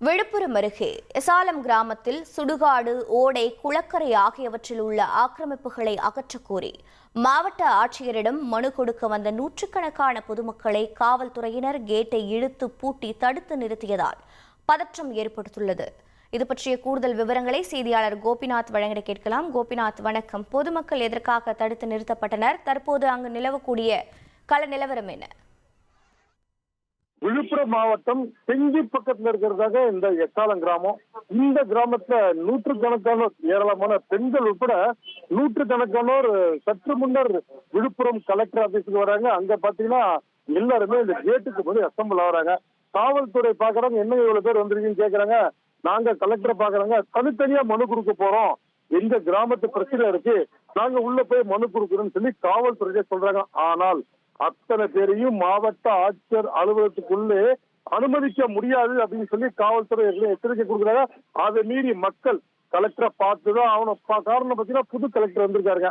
விழுப்புரம் அருகே எசாலம் கிராமத்தில் சுடுகாடு ஓடை குளக்கரை ஆகியவற்றில் உள்ள ஆக்கிரமிப்புகளை அகற்றக் கோரி மாவட்ட ஆட்சியரிடம் மனு கொடுக்க வந்த நூற்றுக்கணக்கான பொதுமக்களை காவல்துறையினர் கேட்டை இழுத்து பூட்டி தடுத்து நிறுத்தியதால் பதற்றம் ஏற்படுத்துள்ளது. இது பற்றிய கூடுதல் விவரங்களை செய்தியாளர் கோபிநாத் வழங்கிட கேட்கலாம். கோபிநாத் வணக்கம். பொதுமக்கள் எதற்காக தடுத்து நிறுத்தப்பட்டனர்? தற்போது அங்கு நிலவக்கூடிய கள நிலவரம் என்ன? விழுப்புரம் மாவட்டம் செஞ்சி பக்கத்துல இருக்கிறதாக இந்த எக்காலம் கிராமம். இந்த கிராமத்துல நூற்றுக்கணக்கானோர் ஏராளமான பெண்கள் உட்பட நூற்று கணக்கானோர் சற்று முன்னர் விழுப்புரம் கலெக்டர் ஆபீஸுக்கு வராங்க. அங்க பாத்தீங்கன்னா எல்லாருமே இந்த கேட்டுக்கு போய் அசம்பிள் ஆகுறாங்க. காவல்துறை பாக்குறாங்க. என்ன இவ்வளவு பேர் வந்திருக்கீங்கன்னு கேக்குறாங்க. நாங்க கலெக்டரை பாக்குறாங்க. தனித்தனியா மனு கொடுக்க போறோம். எங்க கிராமத்து பிரச்சனை இருக்கு. நாங்க உள்ள போய் மனு கொடுக்குறோம்னு சொல்லி காவல்துறையில சொல்றாங்க. ஆனால் அத்தனை பேரையும் மாவட்ட ஆட்சியர் அலுவலகத்துக்குள்ளே அனுமதிக்க முடியாது அப்படின்னு சொல்லி காவல்துறை எச்சரிக்கை கொடுக்குறாங்க அதை மீறி மக்கள் கலெக்டரை பார்த்துதான் அவனை பா- காரணம் பார்த்தீங்கன்னா புது கலெக்டர் வந்திருக்காருங்க.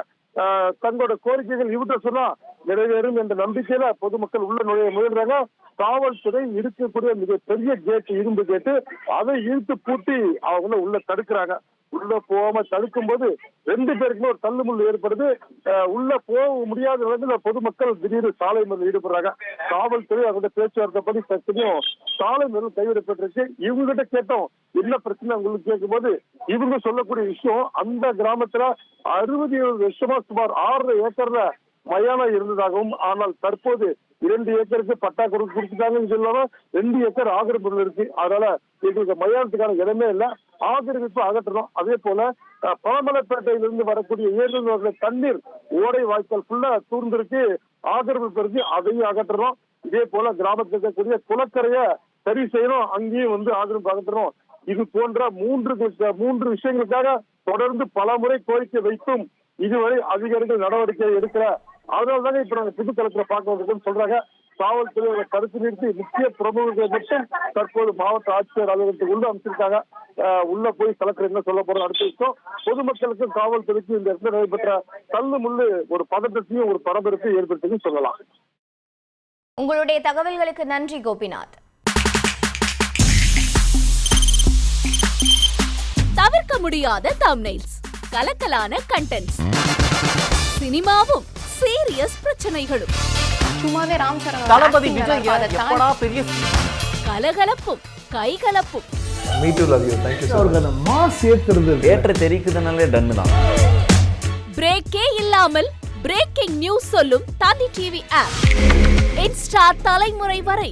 தங்களோட கோரிக்கைகள் இவர்கிட்ட சொன்னா நிறைவேறும் என்ற நம்பிக்கையில பொதுமக்கள் உள்ள நுழைய முயல்றாங்க காவல்துறை இருக்கக்கூடிய மிகப்பெரிய கேட்டு இரும்பு கேட்டு அதை இழுத்து பூட்டி அவங்கள உள்ள தடுக்கிறாங்க. உள்ள போகாம தடுக்கும் போது ரெண்டு பேருக்குமே ஒரு தள்ளுமுள்ளு ஏற்படுது. உள்ள போக முடியாத நிலைமையில பொதுமக்கள் திடீர்னு சாலை மறியல் ஈடுபடுறாங்க. காவல்துறை அவங்க பேச்சுவார்த்தை படி சத்தியம் சாலை மறியல் கைவிடப்பட்டிருக்கு. இவங்க கிட்ட கேட்டோம் என்ன பிரச்சனை? உங்களுக்கு கேட்கும்போது இவங்க சொல்லக்கூடிய விஷயம் அந்த கிராமத்துல அறுபது ஏழு வருஷமா சுமார் ஆறரை ஏக்கர்ல மயானம் இருந்ததாகவும் ஆனால் தற்போது இரண்டு ஏக்கருக்கு பட்டா கொடுத்து கொடுத்துட்டாங்கன்னு சொல்லாம ரெண்டு ஏக்கர் ஆக்கிரமிப்பு இருக்கு. அதனால எங்களுக்கு மயானத்துக்கான இடமே இல்லை. ஆக்கிரமிப்பு அகற்றணும். அதே போல பழமலைப்பேட்டையிலிருந்து வரக்கூடிய ஏழு தண்ணீர் ஓடை வாய்க்கால் ஃபுல்லா தூர்ந்திருக்கு ஆக்கிரமிப்பு இருக்கு. அதையும் அகற்றணும். இதே போல கிராமத்தில் இருக்கக்கூடிய குளக்கரையை சரி செய்யணும் அங்கேயும் வந்து ஆதரவு பகத்தணும் இது போன்ற மூன்று மூன்று விஷயங்களுக்காக தொடர்ந்து பல முறை கோரிக்கை வைத்தும் இதுவரை அதிகாரிகள் நடவடிக்கை எடுக்கல. அதனால தாங்க இப்ப நாங்க புது பார்க்க வந்திருக்கோம்னு சொல்றாங்க. காவல்துறையோட கருத்து நிறுத்தி முக்கிய பிரமுகர்களை மட்டும் தற்போது மாவட்ட ஆட்சியர் அலுவலகத்துக்கு உள்ள அமைச்சிருக்காங்க அஹ் உள்ள போய் கலெக்டர் என்ன சொல்ல போறோம் அடுத்த விஷயம் பொதுமக்களுக்கும் காவல்துறைக்கும் இந்த இடத்துல நடைபெற்ற தள்ளு முள்ளு ஒரு பதட்டத்தையும் ஒரு பரபரப்பையும் ஏற்படுத்துன்னு சொல்லலாம். உங்களுடைய தகவல்களுக்கு நன்றி கோபிநாத். தவிர்க்க முடியாத தம்னைல்ஸ் கலக்கலான கண்டென்ட்ஸ் சினிமாவும் சீரியஸ் பிரச்சனைகளும். சும்மாவே ராம் சரண் தளபதி விஜய் எப்படா பெரிய கலகலப்பும் கைகலப்பும். Me too love you thank you so அவருக்கு அந்த மாஸ் ஏத்துறது இருக்கு. தேட்டர் தெரிக்குதுனாலே டன்னு தான். பிரேக்கே இல்லாமல் பிரேக்கிங் நியூஸ் சொல்லும் தந்தி டிவி ஆப் இன்ஸ்டா தலைமுறை வரை